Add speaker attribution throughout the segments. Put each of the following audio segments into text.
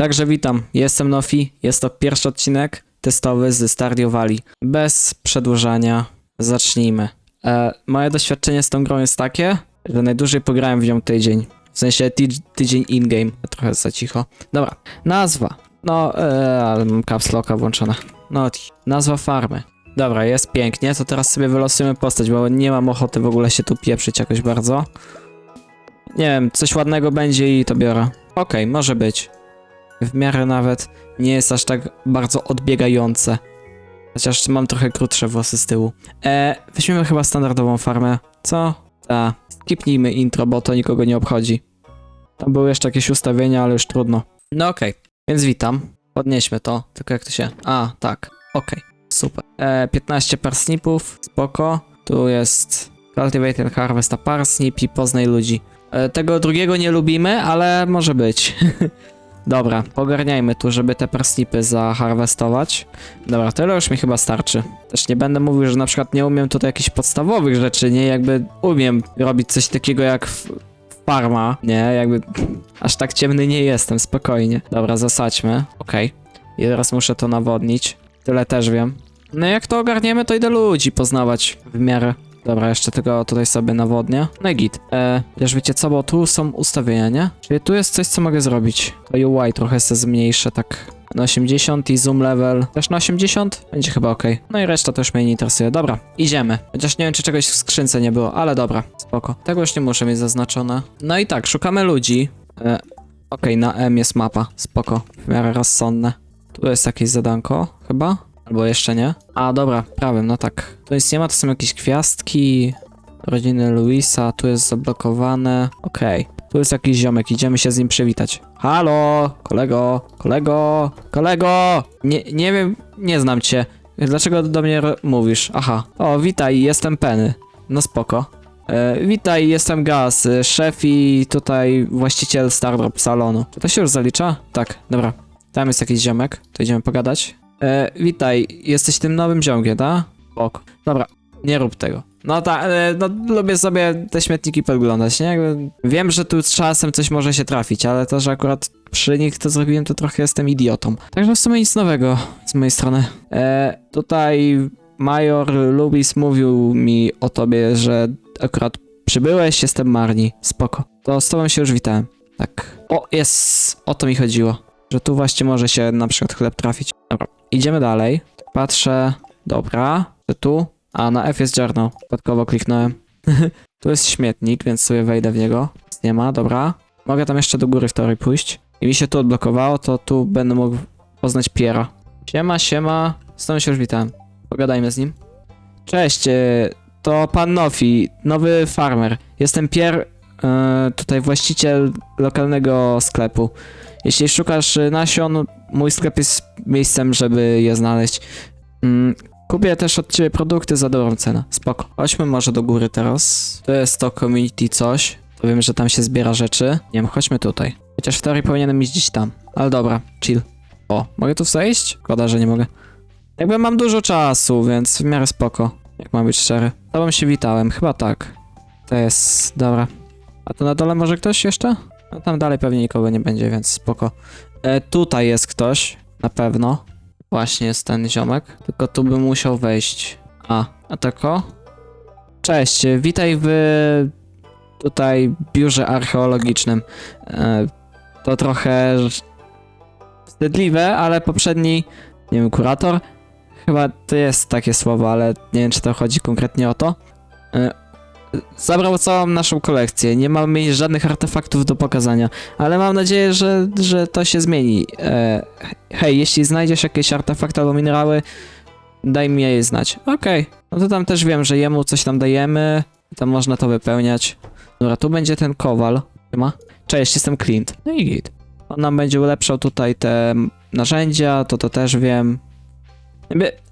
Speaker 1: Także witam, jestem Nofi, jest to pierwszy odcinek testowy z Stardew Valley. Bez przedłużania, zacznijmy. E, moje doświadczenie z tą grą jest takie, że najdłużej pograłem w nią tydzień. W sensie ty, tydzień in-game, trochę za cicho. Dobra, nazwa. No, e, ale mam caps locka włączona. No, nazwa farmy. Dobra, jest pięknie, to teraz sobie wylosujemy postać, bo nie mam ochoty w ogóle się tu pieprzyć jakoś bardzo. Nie wiem, coś ładnego będzie i to biorę. Okej, może być. W miarę nawet nie jest aż tak bardzo odbiegające. Chociaż mam trochę krótsze włosy z tyłu. E, weźmiemy chyba standardową farmę. Co? Ta. Skipnijmy intro, bo to nikogo nie obchodzi. Tam były jeszcze jakieś ustawienia, ale już trudno. No okej, więc witam. Podnieśmy to, tylko jak to się... A, tak. Okej, super. E, 15 parsnipów, spoko. Tu jest Cultivate and Harvest a parsnip i poznaj ludzi. E, tego drugiego nie lubimy, ale może być. Dobra, pogarniajmy tu, żeby te parsnipy zaharwestować. Dobra, tyle już mi chyba starczy. Też nie będę mówił, że na przykład nie umiem tutaj jakichś podstawowych rzeczy, nie? Jakby umiem robić coś takiego jak farma, nie? Jakby aż tak ciemny nie jestem, spokojnie. Dobra, zasadźmy. Okej. I teraz muszę to nawodnić. Tyle też wiem. No jak to ogarniemy, to idę ludzi poznawać w miarę. Dobra, jeszcze tego tutaj sobie nawodnię. No i git. E, wiesz, wiecie co, bo tu są ustawienia, nie? Czyli tu jest coś, co mogę zrobić. To UI trochę se zmniejszę, tak na 80 i zoom level też na 80? Będzie chyba ok. No i reszta też mnie nie interesuje. Dobra, idziemy. Chociaż nie wiem, czy czegoś w skrzynce nie było, ale dobra, spoko. Tego już nie muszę mieć zaznaczone. No i tak, szukamy ludzi. E, Okej, na M jest mapa, spoko. W miarę rozsądne. Tu jest jakieś zadanko, chyba? Albo jeszcze nie? A, dobra, prawym, no tak. Tu nic nie ma, to są jakieś gwiazdki. Rodziny Luisa, tu jest zablokowane. Okej. Tu jest jakiś ziomek, idziemy się z nim przywitać. Halo, kolego, kolego, kolego! Nie, nie wiem, nie znam cię. Dlaczego do mnie mówisz? Aha. O, witaj, jestem Penny. No spoko. E, witaj, jestem Gaz, e, szef i tutaj właściciel Stardrop salonu. To się już zalicza? Tak, dobra. Tam jest jakiś ziomek, to idziemy pogadać. E, witaj, jesteś tym nowym ziomkiem, tak? Spoko. Dobra, nie rób tego. No tak, no lubię sobie te śmietniki podglądać, nie? Jakby wiem, że tu z czasem coś może się trafić, ale to, że akurat przy nich to zrobiłem, to trochę jestem idiotą. Także w sumie nic nowego z mojej strony. E, tutaj Major Lubis mówił mi o tobie, że akurat przybyłeś, jestem Marni. Spoko. To z tobą się już witałem. Tak. O, jest. O to mi chodziło. Że tu właśnie może się na przykład chleb trafić. Dobra. Idziemy dalej. Patrzę. Dobra. Tu. A na F jest journal. Przypadkowo kliknąłem. tu jest śmietnik, więc sobie wejdę w niego. Nic Nie ma, dobra. Mogę tam jeszcze do góry w teorii pójść. I mi się tu odblokowało, to tu będę mógł poznać Piera. Siema, siema. Z tobą się już witałem. Pogadajmy z nim. Cześć, e, to pan Nofi, nowy farmer. Jestem Pier, e, tutaj właściciel lokalnego sklepu. Jeśli szukasz nasion, mój sklep jest miejscem, żeby je znaleźć. Mm, Kupię też od ciebie produkty za dobrą cenę. Spoko. Chodźmy może do góry teraz. To jest to community coś. To wiem, że tam się zbiera rzeczy. Nie wiem, chodźmy tutaj. Chociaż w teorii powinienem iść gdzieś tam. Ale dobra, chill. O, mogę tu zejść? Szkoda, że nie mogę. Jakby mam dużo czasu, więc w miarę spoko. Jak mam być szczery. Z się witałem, chyba tak. To jest... dobra. A tu na dole może ktoś jeszcze? No tam dalej pewnie nikogo nie będzie, więc spoko. E, tutaj jest ktoś, na pewno. Właśnie jest ten ziomek. Tylko tu bym musiał wejść. A, a tako? Cześć, witaj w tutaj biurze archeologicznym. E, to trochę wstydliwe, ale poprzedni, nie wiem, kurator? Chyba to jest takie słowo, ale nie wiem, czy to chodzi konkretnie o to. E, Zabrał całą naszą kolekcję. Nie mamy mieć żadnych artefaktów do pokazania, ale mam nadzieję, że, że to się zmieni. E, hej, jeśli znajdziesz jakieś artefakty albo minerały, daj mi je znać. Okej, no to tam też wiem, że jemu coś tam dajemy, tam można to wypełniać. Dobra, tu będzie ten kowal. Ma? Cześć, jestem Clint. No i git. On nam będzie ulepszał tutaj te narzędzia, to to też wiem.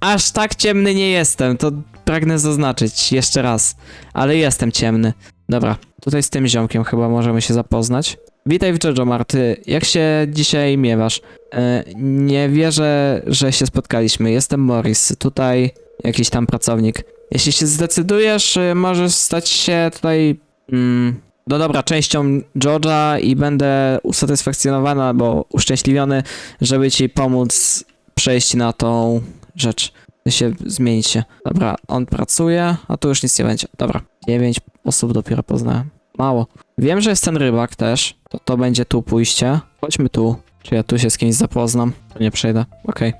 Speaker 1: Aż tak ciemny nie jestem, to pragnę zaznaczyć jeszcze raz. Ale jestem ciemny. Dobra, tutaj z tym ziomkiem chyba możemy się zapoznać. Witaj w Jojo Marty. Jak się dzisiaj miewasz? E, nie wierzę, że się spotkaliśmy. Jestem Morris. Tutaj jakiś tam pracownik. Jeśli się zdecydujesz, e, możesz stać się tutaj mm, no dobra, częścią George'a i będę usatysfakcjonowany albo uszczęśliwiony, żeby ci pomóc przejść na tą rzecz. Się, zmienić się. Dobra, on pracuje, a tu już nic nie będzie. Dobra, 9 osób dopiero poznałem. Mało. Wiem, że jest ten rybak też. To to będzie tu pójście. Chodźmy tu. Czy ja tu się z kimś zapoznam? Tu nie przejdę. Okej.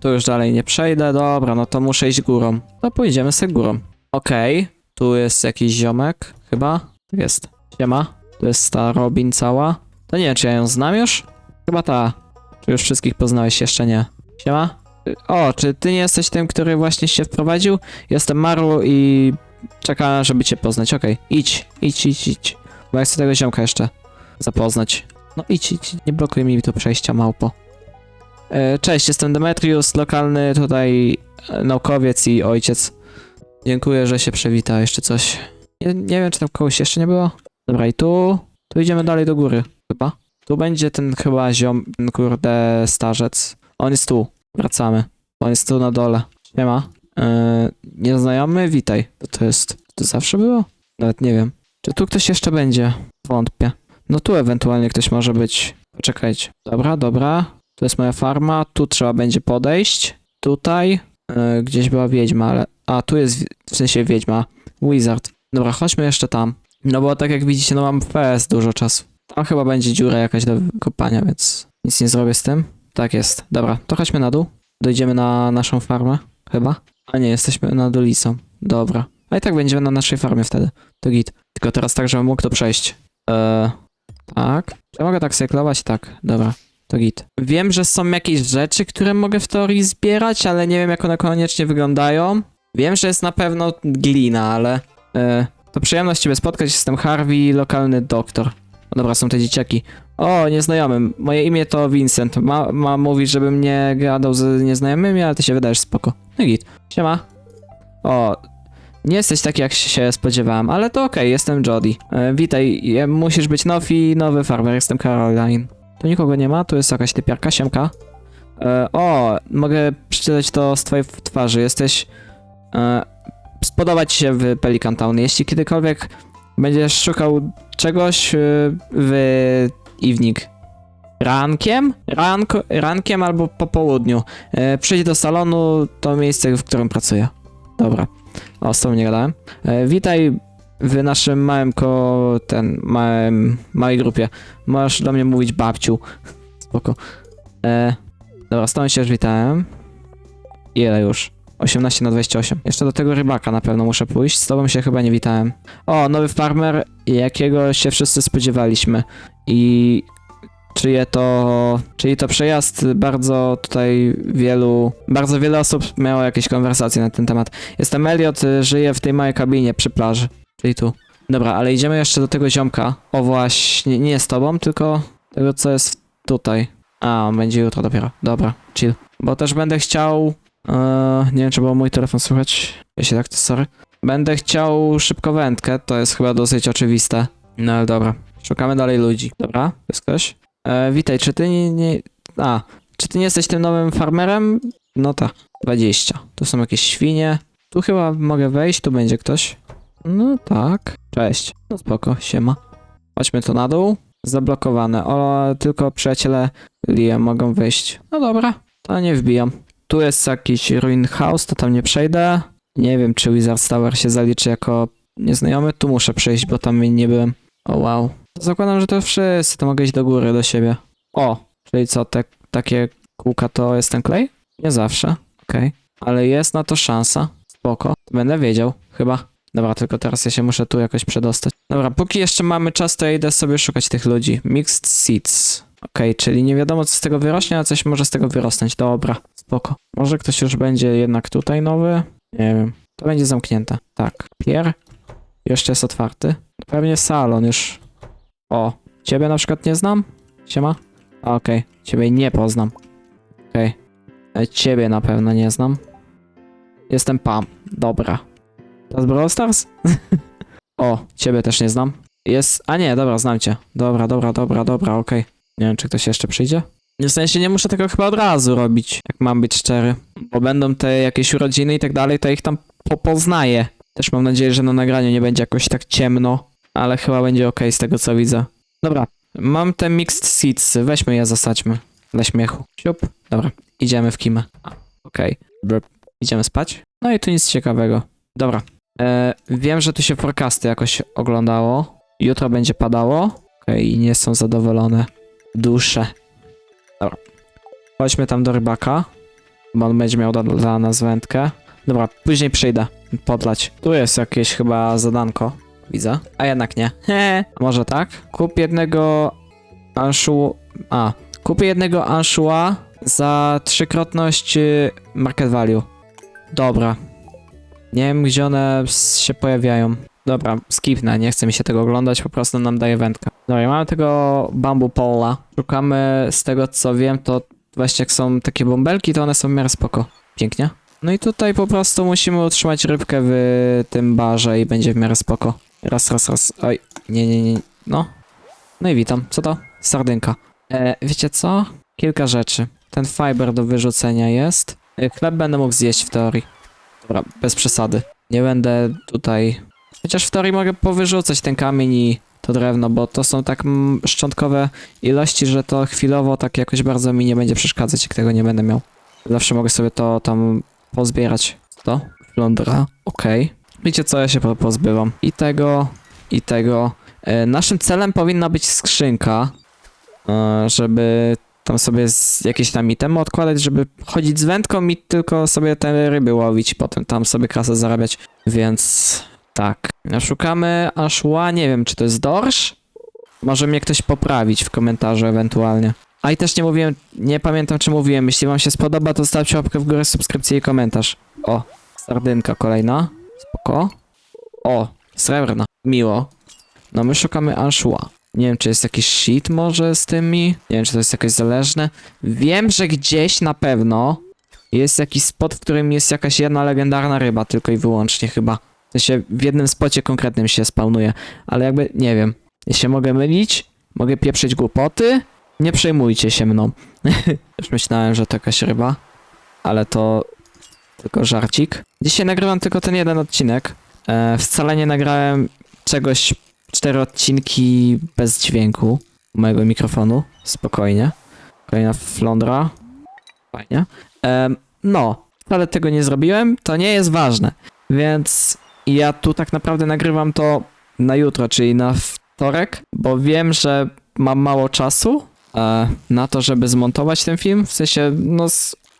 Speaker 1: Tu już dalej nie przejdę. Dobra, no to muszę iść górą. To pójdziemy sobie górą. Okej. Tu jest jakiś ziomek, chyba. Tak jest. Siema. Tu jest ta Robin cała. To nie wiem, czy ja ją znam już? Chyba ta. Czy już wszystkich poznałeś? Jeszcze nie. Siema. O, czy ty nie jesteś tym, który właśnie się wprowadził? Jestem Maru i czekałem, żeby cię poznać. Okej, idź, idź, idź, idź. Bo ja chcę tego ziomka jeszcze zapoznać. No idź, idź, nie blokuj mi tu przejścia, małpo. E, Cześć, jestem Demetrius, lokalny tutaj e, naukowiec i ojciec. Dziękuję, że się przywita. Jeszcze coś. Nie, nie wiem, czy tam kogoś jeszcze nie było. Dobra, i tu. Tu idziemy dalej do góry, chyba. Tu będzie ten chyba ziom, ten kurde starzec. On jest tu. Wracamy. On jest tu na dole. Siema. Yy, nieznajomy, witaj. To to jest. To zawsze było? Nawet nie wiem. Czy tu ktoś jeszcze będzie? Wątpię. No tu ewentualnie ktoś może być. Poczekajcie. Dobra, dobra. Tu jest moja farma. Tu trzeba będzie podejść. Tutaj. Yy, gdzieś była wiedźma, ale. A, tu jest w sensie wiedźma. Wizard. Dobra, chodźmy jeszcze tam. No bo tak jak widzicie, no mam PS dużo czasu. Tam chyba będzie dziura jakaś do kopania, więc nic nie zrobię z tym. Tak jest. Dobra, to chodźmy na dół. Dojdziemy na naszą farmę, chyba. A nie, jesteśmy nad ulicą. Dobra. A i tak będziemy na naszej farmie wtedy. To git. Tylko teraz tak, żebym mógł to przejść. Eee, tak. Czy ja mogę tak cyklować? Tak. Dobra. To git. Wiem, że są jakieś rzeczy, które mogę w teorii zbierać, ale nie wiem, jak one koniecznie wyglądają. Wiem, że jest na pewno glina, ale... E, to przyjemność Ciebie spotkać. Jestem Harvey, lokalny doktor. No dobra, są te dzieciaki. O, nieznajomy. Moje imię to Vincent. Ma, ma mówić, żebym nie gadał z nieznajomymi, ale ty się wydajesz spoko. No git. Siema. O, nie jesteś taki, jak się spodziewałem, ale to okej, jestem Jody. E, witaj, je- musisz być nowy, nowy farmer, jestem Caroline. Tu nikogo nie ma, tu jest jakaś typiarka, siemka. E, o, mogę przeczytać to z twojej twarzy. Jesteś... E, spodoba ci się w Pelican Town. Jeśli kiedykolwiek będziesz szukał czegoś y, w evening. Rankiem? Ranko, rankiem albo po południu. E, przyjdź do salonu, to miejsce, w którym pracuję. Dobra. O, z tobą nie gadałem. E, witaj w naszym małym ko... ten, małym, małej grupie. Możesz do mnie mówić babciu. Spoko. E, dobra, z tobą się już witałem. Ile już? 18 na 28. Jeszcze do tego rybaka na pewno muszę pójść. Z tobą się chyba nie witałem. O, nowy farmer, jakiego się wszyscy spodziewaliśmy. I czyje to, czyli to przejazd bardzo tutaj wielu, bardzo wiele osób miało jakieś konwersacje na ten temat. Jestem Elliot, y, żyję w tej małej kabinie przy plaży, czyli tu. Dobra, ale idziemy jeszcze do tego ziomka. O właśnie, nie z tobą, tylko tego co jest tutaj. A, on będzie jutro dopiero. Dobra, chill. Bo też będę chciał, e, nie wiem czy było mój telefon słychać. Jeśli tak, to sorry. Będę chciał szybko wędkę, to jest chyba dosyć oczywiste. No ale dobra. Szukamy dalej ludzi. Dobra, jest ktoś? E, witaj, czy ty nie, nie... A, czy ty nie jesteś tym nowym farmerem? No tak, 20. Tu są jakieś świnie. Tu chyba mogę wejść, tu będzie ktoś. No tak. Cześć. No spoko, siema. Chodźmy tu na dół. Zablokowane. O, tylko przyjaciele Liam mogą wejść. No dobra, to nie wbijam. Tu jest jakiś ruin house, to tam nie przejdę. Nie wiem, czy Wizard Tower się zaliczy jako nieznajomy. Tu muszę przejść, bo tam nie byłem. O wow. Zakładam, że to wszyscy, to mogę iść do góry, do siebie. O, czyli co, te, takie kółka to jest ten klej? Nie zawsze, okej. Ale jest na to szansa. Spoko. Będę wiedział, chyba. Dobra, tylko teraz ja się muszę tu jakoś przedostać. Dobra, póki jeszcze mamy czas, to ja idę sobie szukać tych ludzi. Mixed seeds. Okej, czyli nie wiadomo co z tego wyrośnie, a coś może z tego wyrosnąć. Dobra, spoko. Może ktoś już będzie jednak tutaj nowy? Nie wiem. To będzie zamknięte. Tak. Pier. Jeszcze jest otwarty. Pewnie salon już. O, ciebie na przykład nie znam? Siema? Okej, ciebie nie poznam. Okej. E, Ciebie na pewno nie znam. Jestem Pam. Dobra. To Brawl Stars? o, ciebie też nie znam. Jest... A nie, dobra, znam cię. Dobra, dobra, dobra, dobra, okej. Nie wiem, czy ktoś jeszcze przyjdzie? W sensie nie muszę tego chyba od razu robić, jak mam być szczery. Bo będą te jakieś urodziny i tak dalej, to ich tam po poznaję. Też mam nadzieję, że na nagraniu nie będzie jakoś tak ciemno. Ale chyba będzie ok z tego co widzę. Dobra, mam te mixed seeds, weźmy je, zasadźmy. Dla śmiechu. Siup. Dobra, idziemy w kimę. A, Okej. Brr. Idziemy spać. No i tu nic ciekawego. Dobra. E, wiem, że tu się forecasty jakoś oglądało. Jutro będzie padało. Okej, nie są zadowolone. Dusze. Dobra. Chodźmy tam do rybaka. Bo on będzie miał dla, dla nas wędkę. Dobra, później przyjdę. Podlać. Tu jest jakieś chyba zadanko. Widzę. A jednak nie. He, a może tak? Kup jednego anszu... A. Kupię jednego anshua za trzykrotność y, market value. Dobra. Nie wiem, gdzie one się pojawiają. Dobra, skipnę, nie chce mi się tego oglądać, po prostu nam daje wędkę. Dobra, mamy tego bambu pola. Szukamy, z tego co wiem, to właśnie jak są takie bąbelki, to one są w miarę spoko. Pięknie. No i tutaj po prostu musimy utrzymać rybkę w tym barze i będzie w miarę spoko. Raz, raz, raz. Oj, nie, nie, nie. No. No i witam. Co to? Sardynka. E, wiecie co? Kilka rzeczy. Ten fiber do wyrzucenia jest. E, Chleb będę mógł zjeść w teorii. Dobra, bez przesady. Nie będę tutaj... Chociaż w teorii mogę powyrzucać ten kamień i to drewno, bo to są tak szczątkowe ilości, że to chwilowo tak jakoś bardzo mi nie będzie przeszkadzać, jak tego nie będę miał. Zawsze mogę sobie to tam pozbierać. To? Flądra. Okej. Wiecie co, ja się po- pozbywam. I tego, i tego. E, naszym celem powinna być skrzynka, e, żeby tam sobie jakieś tam itemy odkładać, żeby chodzić z wędką i tylko sobie te ryby łowić potem tam sobie kasę zarabiać. Więc tak. Szukamy Ashła, nie wiem czy to jest dorsz? Może mnie ktoś poprawić w komentarzu ewentualnie. A i też nie mówiłem, nie pamiętam czy mówiłem, jeśli wam się spodoba to zostawcie łapkę w górę, subskrypcję i komentarz. O, sardynka kolejna. Spoko. O, srebrna. Miło. No my szukamy Anshua. Nie wiem, czy jest jakiś shit może z tymi. Nie wiem, czy to jest jakoś zależne. Wiem, że gdzieś na pewno jest jakiś spot, w którym jest jakaś jedna legendarna ryba, tylko i wyłącznie chyba. W sensie w jednym spocie konkretnym się spawnuje, ale jakby nie wiem. Się mogę mylić, mogę pieprzyć głupoty. Nie przejmujcie się mną. Już myślałem, że to jakaś ryba, ale to tylko żarcik. Dzisiaj nagrywam tylko ten jeden odcinek. E, wcale nie nagrałem czegoś, cztery odcinki bez dźwięku mojego mikrofonu. Spokojnie. Kolejna flądra. Fajnie. Em, no, ale tego nie zrobiłem, to nie jest ważne. Więc ja tu tak naprawdę nagrywam to na jutro, czyli na wtorek, bo wiem, że mam mało czasu e, na to, żeby zmontować ten film. W sensie, no,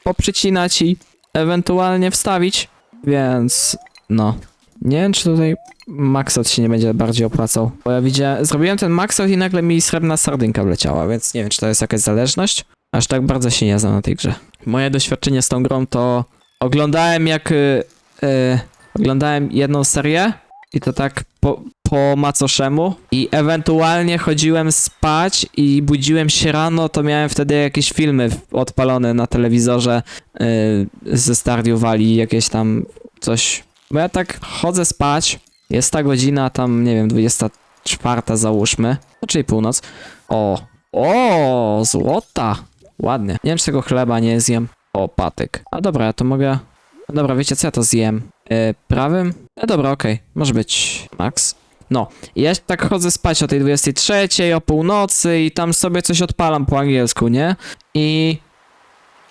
Speaker 1: poprzycinać i ewentualnie wstawić. Więc, no. Nie wiem, czy tutaj Maxot się nie będzie bardziej opłacał. Bo ja widziałem, zrobiłem ten Maxot i nagle mi srebrna sardynka wleciała, więc nie wiem, czy to jest jakaś zależność. Aż tak bardzo się nie znam na tej grze. Moje doświadczenie z tą grą to oglądałem jak y, y, oglądałem jedną serię i to tak po, po macoszemu i ewentualnie chodziłem spać i budziłem się rano, to miałem wtedy jakieś filmy odpalone na telewizorze y, ze Stardew Valley, jakieś tam coś. Bo ja tak chodzę spać, jest ta godzina tam, nie wiem, 24 załóżmy, czyli północ. O, o, złota. Ładnie. Nie wiem, czy tego chleba nie zjem. O, patyk. A dobra, ja to mogę... Dobra, wiecie co, ja to zjem. Yy, prawym? No dobra, okej. Może być max. No, ja tak chodzę spać o tej 23, o północy i tam sobie coś odpalam po angielsku, nie? I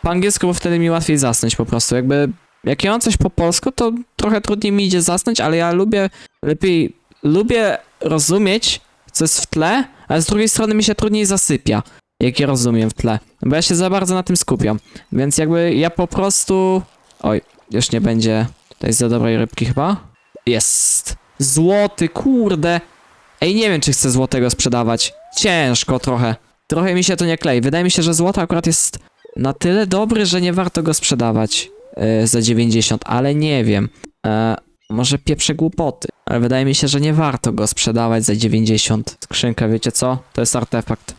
Speaker 1: po angielsku, bo wtedy mi łatwiej zasnąć po prostu. Jakby, jak ja mam coś po polsku, to trochę trudniej mi idzie zasnąć, ale ja lubię, lepiej, lubię rozumieć, co jest w tle, ale z drugiej strony mi się trudniej zasypia jak ja rozumiem w tle. Bo ja się za bardzo na tym skupiam. Więc jakby ja po prostu. Oj, już nie będzie tutaj za dobrej rybki chyba. Jest! Złoty, kurde! Ej, nie wiem, czy chcę złotego sprzedawać. Ciężko trochę. Trochę mi się to nie klei. Wydaje mi się, że złoto akurat jest na tyle dobry, że nie warto go sprzedawać yy, za 90, ale nie wiem. E, może pieprze głupoty, ale wydaje mi się, że nie warto go sprzedawać za 90. Skrzynka, wiecie co? To jest artefakt.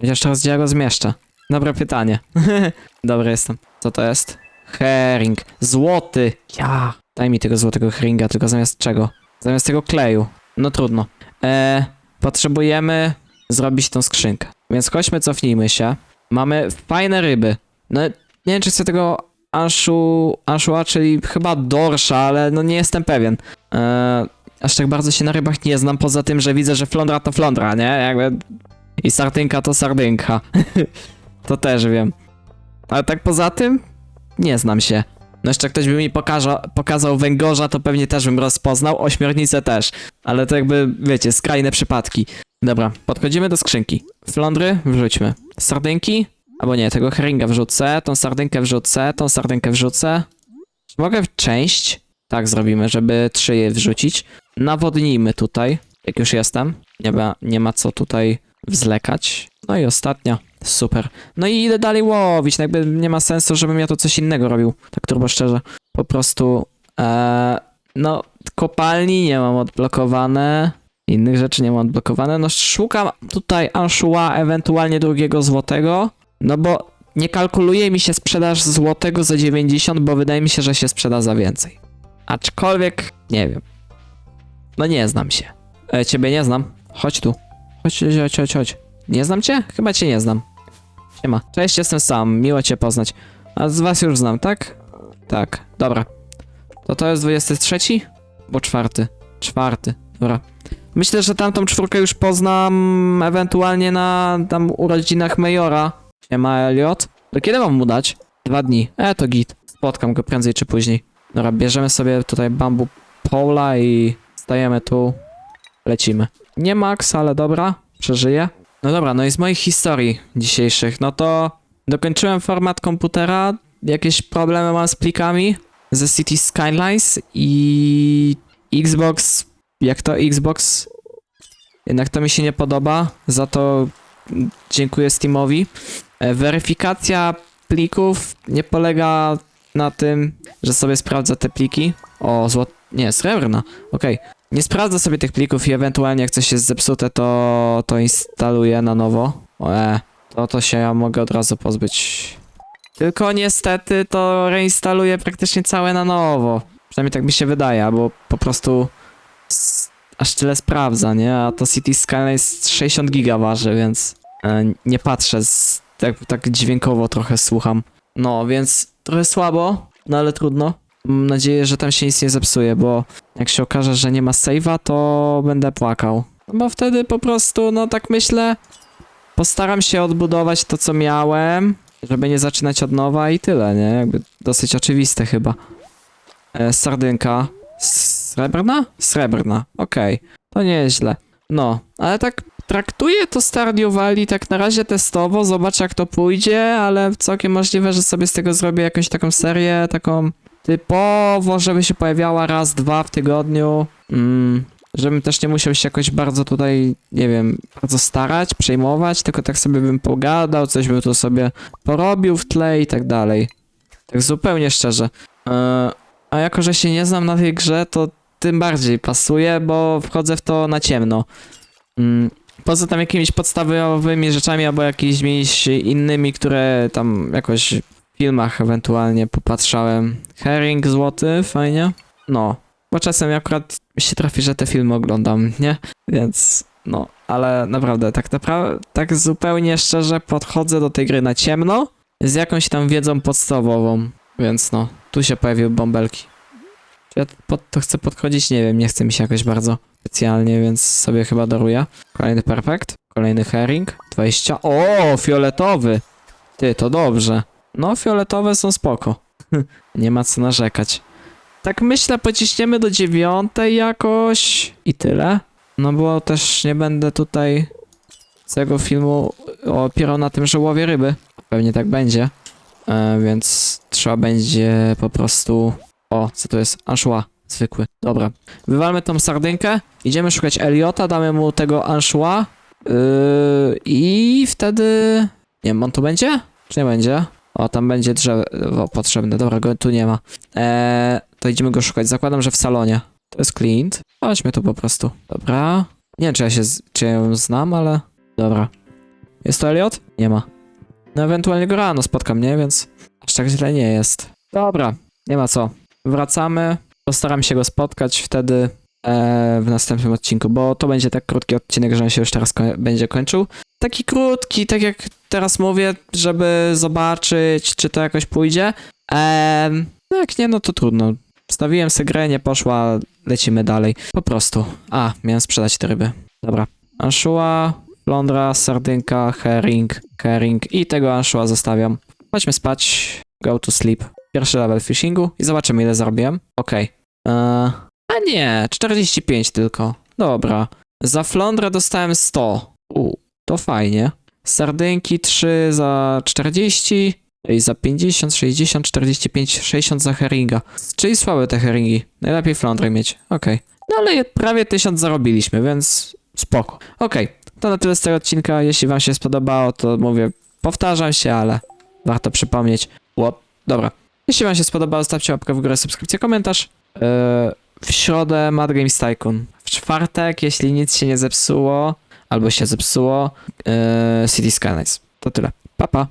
Speaker 1: Chociaż teraz gdzie ja go zmieszczę? Dobre pytanie. Dobra jestem. Co to jest? Herring. Złoty. Ja. Daj mi tego złotego herringa, tylko zamiast czego? Zamiast tego kleju. No trudno. E, potrzebujemy zrobić tą skrzynkę. Więc chodźmy, cofnijmy się. Mamy fajne ryby. No, nie wiem, czy chcę tego anszu, anszua, czyli chyba dorsza, ale no nie jestem pewien. E, aż tak bardzo się na rybach nie znam, poza tym, że widzę, że flądra to flądra, nie? Jakby... I sardynka to sardynka. to też wiem. Ale tak poza tym, nie znam się. No jeszcze ktoś by mi pokaża, pokazał węgorza, to pewnie też bym rozpoznał, ośmiornicę też. Ale to jakby, wiecie, skrajne przypadki. Dobra, podchodzimy do skrzynki. Flądry wrzućmy. Sardynki? Albo nie, tego heringa wrzucę, tą sardynkę wrzucę, tą sardynkę wrzucę. Mogę część? Tak zrobimy, żeby trzy je wrzucić. Nawodnijmy tutaj, jak już jestem. Nie ma, nie ma co tutaj wzlekać. No i ostatnia. Super. No i idę dalej łowić, no jakby nie ma sensu, żebym ja tu coś innego robił. Tak turbo szczerze. Po prostu, e, no, kopalni nie mam odblokowane. Innych rzeczy nie mam odblokowane. No szukam tutaj anchois, ewentualnie drugiego złotego. No bo nie kalkuluje mi się sprzedaż złotego za 90, bo wydaje mi się, że się sprzeda za więcej. Aczkolwiek, nie wiem. No nie znam się. E, ciebie nie znam. Chodź tu. Chodź, chodź, chodź, chodź. Nie znam cię? Chyba cię nie znam. Siema. Cześć, jestem sam. Miło cię poznać. A z was już znam, tak? Tak. Dobra. To to jest 23? Bo czwarty. Czwarty. Dobra. Myślę, że tamtą czwórkę już poznam ewentualnie na tam urodzinach Majora. Siema Elliot. Do kiedy mam mu dać? Dwa dni. E, to git. Spotkam go prędzej czy później. Dobra, bierzemy sobie tutaj bambu pola i stajemy tu. Lecimy. Nie max, ale dobra. Przeżyję. No dobra, no i z moich historii dzisiejszych, no to dokończyłem format komputera. Jakieś problemy mam z plikami ze City Skylines i Xbox. Jak to Xbox? Jednak to mi się nie podoba. Za to dziękuję Steamowi. E, Weryfikacja plików nie polega na tym, że sobie sprawdza te pliki. O, złot... Nie, srebrna. Okej. Nie sprawdza sobie tych plików i ewentualnie jak coś jest zepsute, to, to instaluję na nowo. E, to, to się ja mogę od razu pozbyć. Tylko niestety to reinstaluję praktycznie całe na nowo. Przynajmniej tak mi się wydaje, albo po prostu aż tyle sprawdza, nie? A to City Skylines 60 giga waży, więc e, nie patrzę, z, tak, tak dźwiękowo trochę słucham. No, więc trochę słabo, no ale trudno. Mam nadzieję, że tam się nic nie zepsuje, bo jak się okaże, że nie ma save'a, to będę płakał. No bo wtedy po prostu, no tak myślę, postaram się odbudować to, co miałem, żeby nie zaczynać od nowa i tyle, nie? Jakby dosyć oczywiste chyba. E, sardynka. Srebrna? Srebrna, okej. To nie jest źle. No, ale tak traktuję to Stardew Valley tak na razie testowo, zobaczę jak to pójdzie, ale całkiem możliwe, że sobie z tego zrobię jakąś taką serię, taką typowo, żeby się pojawiała raz, dwa w tygodniu. Mm, żebym też nie musiał się jakoś bardzo tutaj, nie wiem, bardzo starać, przejmować, tylko tak sobie bym pogadał, coś bym tu sobie porobił w tle i tak dalej. Tak zupełnie szczerze. E, a jako, że się nie znam na tej grze, to tym bardziej pasuje, bo wchodzę w to na ciemno. Mm, poza tam jakimiś podstawowymi rzeczami albo jakimiś innymi, które tam jakoś filmach ewentualnie popatrzałem. Herring złoty, fajnie. No, bo czasem akurat się trafi, że te filmy oglądam, nie? Więc no, ale naprawdę, tak naprawdę, tak zupełnie szczerze podchodzę do tej gry na ciemno z jakąś tam wiedzą podstawową. Więc no, tu się pojawiły bąbelki. Czy ja pod to chcę podchodzić? Nie wiem, nie chce mi się jakoś bardzo specjalnie, więc sobie chyba daruję. Kolejny perfekt, kolejny herring, 20. O, fioletowy! Ty, to dobrze. No, fioletowe są spoko. nie ma co narzekać. Tak myślę, pociśniemy do dziewiątej jakoś i tyle. No bo też nie będę tutaj całego filmu opierał na tym, że łowię ryby. Pewnie tak będzie. E, więc trzeba będzie po prostu... O, co to jest? Anchois. Zwykły. Dobra. Wywalmy tą sardynkę. Idziemy szukać Eliota, damy mu tego anchois. Yy, I wtedy... Nie wiem, on tu będzie? Czy nie będzie? O, tam będzie drzewo potrzebne. Dobra, go tu nie ma. Eee, to idziemy go szukać. Zakładam, że w salonie. To jest Clint. Chodźmy tu po prostu. Dobra. Nie wiem, czy ja się, czy ja ją znam, ale... Dobra. Jest to Elliot? Nie ma. No ewentualnie go rano spotkam, nie? Więc aż tak źle nie jest. Dobra, nie ma co. Wracamy. Postaram się go spotkać wtedy w następnym odcinku, bo to będzie tak krótki odcinek, że on się już teraz koń- będzie kończył. Taki krótki, tak jak teraz mówię, żeby zobaczyć, czy to jakoś pójdzie. No jak nie, no to trudno. Wstawiłem sobie grę, nie poszła, lecimy dalej. Po prostu. A, miałem sprzedać te ryby. Dobra. Anchoa, flądra, sardynka, herring, herring i tego anchoa zostawiam. Chodźmy spać. Go to sleep. Pierwszy level fishingu i zobaczymy ile zarobiłem. Okej. Eee, a nie, 45 tylko. Dobra. Za flądrę dostałem 100. U, to fajnie. Sardynki 3 za 40 i za 50, 60, 45, 60 za herringa. Czyli słabe te herringi. Najlepiej flądrę mieć. Okej. No ale prawie 1000 zarobiliśmy, więc spoko. Okej, to na tyle z tego odcinka. Jeśli wam się spodobało, to mówię, powtarzam się, ale warto przypomnieć. Łop. Dobra. Jeśli wam się spodobało, zostawcie łapkę w górę, subskrypcję, komentarz. Yy, w środę Mad Games Tycoon. W czwartek, jeśli nic się nie zepsuło, albo się zepsuło, yy, City Skylines. To tyle. Pa, pa.